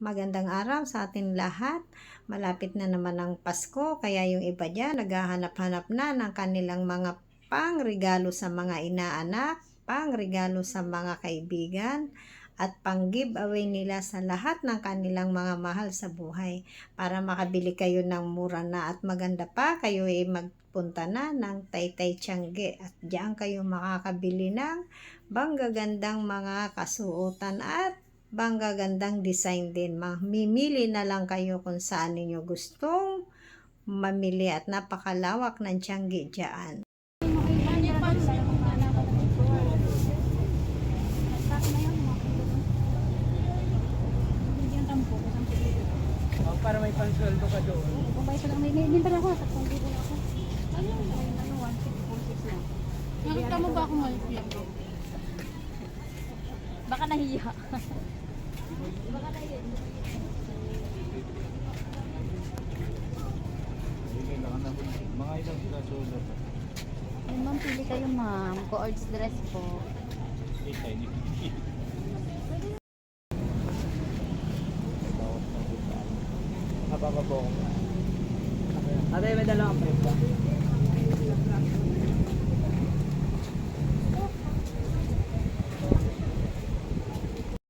Magandang araw sa atin lahat. Malapit na naman ang Pasko, kaya yung iba dyan naghahanap-hanap na ng kanilang mga pangregalo sa mga inaanak, pangregalo sa mga kaibigan, at pang giveaway nila sa lahat ng kanilang mga mahal sa buhay para makabili kayo ng mura na at maganda pa kayo ay magpunta na ng Taytay Tiangge at diyan kayo makakabili ng banggagandang mga kasuotan at banggagandang design din. Mamimili na lang kayo kung saan ninyo gustong mamili at napakalawak ng Tiangge dyan. Oh, para may pansweldo ka doon. Nakita mo ba ako malpia? Baka nahiya. Mga ilang sila sulat. Ay, ma'am, pili kayo, ma'am. Co-ords dress po. Eh, tiny. Haba pa po ako. Ate, may dala kang pa.